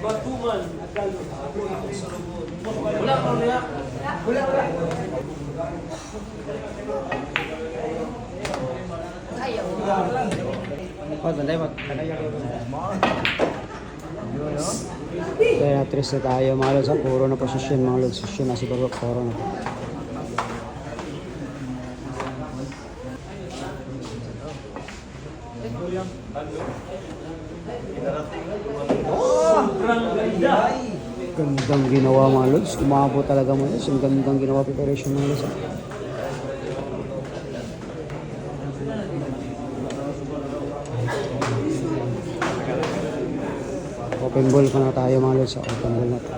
Batuman. Wala ko niya. Wala, wala. Pat, banday, pat. Kaya na tayo mga lods. Puro na posisyon mga lods. Posisyon na siguro. Puro na Gandang ginawa mga lods. Kumabo talaga mga lods. Ang gandang ginawa preparation mga lods. ha? Open ball pa na tayo mga lods. ha? Open ball na to.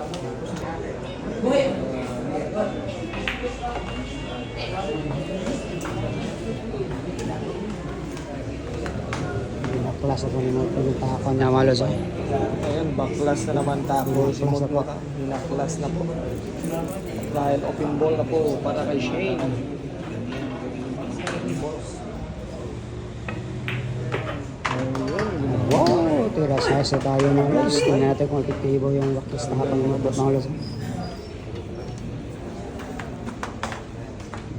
Class ako ni mga pinuntahan niya mga lods. ha? Ayan, backlash na naman Backlash na po. Binaklas na po. Dahil open ball na po para kay Shane. Ayun, Wow! Tira size na tayo ng lods. Tingnan natin kung epektibo yung wakis na kapag umabot ng lods.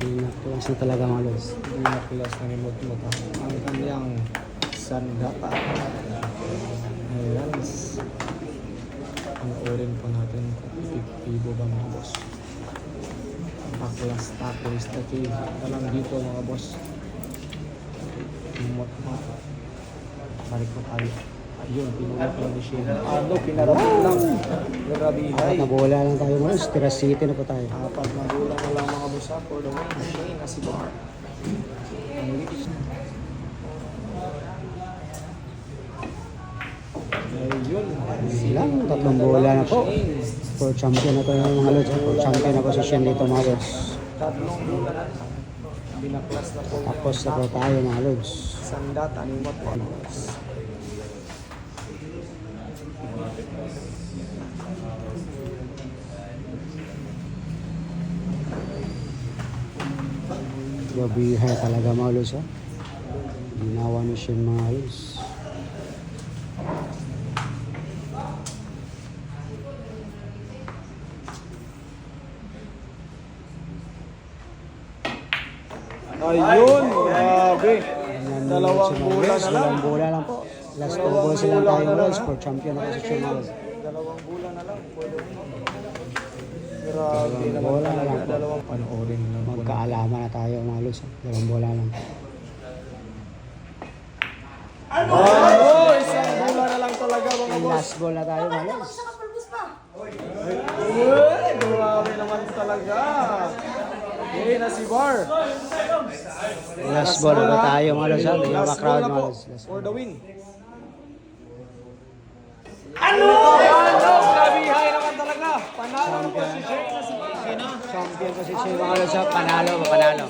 Binaklas na talaga mga lods. binaklas na ni Mutmata. Ang kanyang sandata. Ayan. Panoorin po natin kung epektibo ba mga boss. Backlash tapo is the key. Ito lang dito mga boss. Mutmata. Balik ko tayo. Ayun, pinulot lang ni Shane. Ano, pinarating lang. Grabe Apat na bola lang tayo mga lods. Tira city na po tayo. Apat na na lang mga busa for the win. Shane Asibar. Ang. Silang tatlong bola na po. For champion na to yung mga lods. For champion na position dito mga lods. Tatlong na. Binaklas na po. Tapos na po tayo mga lods. Sandat, animot po. Gabihay talaga mga lods ha. Ginawa ni siya mga lods. Ayun, grabe. Ayan, Dalawang bola na lang. Dalawang bola lang po. Last two balls lang tayo lods. For champion na position mga lods. Dalawang bulan na lang. Grabe Dalawang naman bola na lang po. Dalawang panoorin lang po. Magkaalaman na tayo mga ha. Dalawang bola lang. Ano? Isang bola na lang talaga mga boss. Last ball na tayo mga lods. Uy, grabe. Okay, na si Bar. Last ball na tayo mga ha. Yung mga Last crowd ball na mga. Last for the win. Ano? Ano? Grabe, high naman talaga. Panalo na po si Shane na si Bar. Champion position mga lods. ha. Panalo panalo?